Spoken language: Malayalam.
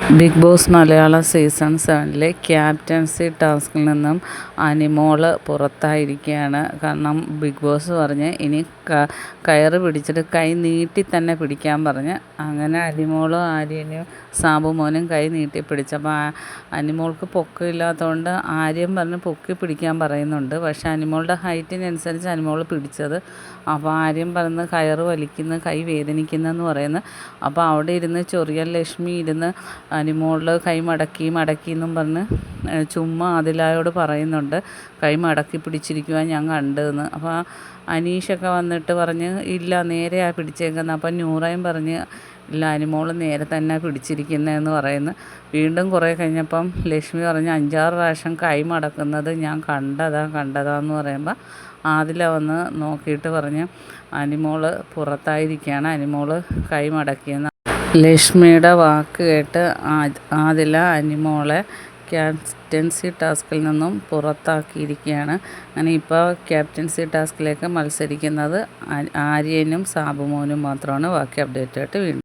ബിഗ് ബോസ് മലയാളം സീസൺ സെവനിലെ ക്യാപ്റ്റൻസി ടാസ്കിൽ നിന്നും അനിമോൾ പുറത്തായിരിക്കുകയാണ്. കാരണം ബിഗ് ബോസ് പറഞ്ഞ് ഇനി കയറ് പിടിച്ചിട്ട് കൈ നീട്ടി തന്നെ പിടിക്കാൻ പറഞ്ഞ്. അങ്ങനെ അനിമോളും ആര്യനും സാബു മോനും കൈ നീട്ടി പിടിച്ചപ്പോൾ അനിമോൾക്ക് പൊക്കമില്ലാത്തതുകൊണ്ട് ആര്യൻ പറഞ്ഞ് പൊക്കി പിടിക്കാൻ പറയുന്നുണ്ട്. പക്ഷേ അനിമോളുടെ ഹൈറ്റിനനുസരിച്ച് അനിമോൾ പിടിച്ചത്. അപ്പോൾ ആര്യൻ പറഞ്ഞ് കയറ് വലിക്കുന്ന കൈ വേദനിക്കുന്നെന്ന് പറയുന്നു. അപ്പോൾ അവിടെ ഇരുന്ന് ചൊറിയൻ ലക്ഷ്മി ഇരുന്ന് അനിമോളിൽ കൈ മടക്കി മടക്കി എന്നും പറഞ്ഞ് ചുമ്മാ ആദിലായോട് പറയുന്നുണ്ട്. കൈ മടക്കി പിടിച്ചിരിക്കുവാൻ ഞാൻ കണ്ടെന്ന് അപ്പോൾ അനീഷൊക്കെ വന്നിട്ട് പറഞ്ഞ് ഇല്ല നേരെയാ പിടിച്ചേക്കുന്നത് അപ്പം നൂറയും പറഞ്ഞ് ഇല്ല അനിമോൾ നേരെ തന്നെ പിടിച്ചിരിക്കുന്നതെന്ന് പറയുന്നു. വീണ്ടും കുറേ കഴിഞ്ഞപ്പം ലക്ഷ്മി പറഞ്ഞ് അഞ്ചാറ് പ്രാവശ്യം കൈ മടക്കുന്നത് ഞാൻ കണ്ടതാ കണ്ടതാന്ന് പറയുമ്പോൾ ആദില വന്ന് നോക്കിയിട്ട് പറഞ്ഞ് അനിമോൾ പുറത്തായിരിക്കുകയാണ് അനിമോൾ കൈ മടക്കിയെന്ന് ലക്ഷ്മിയുടെ വാക്ക് കേട്ട് ആദില അനിമോളെ ക്യാപ്റ്റൻസി ടാസ്കിൽ നിന്നും പുറത്താക്കിയിരിക്കുകയാണ്. അങ്ങനെ ഇപ്പോൾ ക്യാപ്റ്റൻസി ടാസ്കിലേക്ക് മത്സരിക്കുന്നത് ആര്യനും സാബുമോനും മാത്രമാണ്. ബാക്കി അപ്ഡേറ്റായിട്ട് വീണ്ടും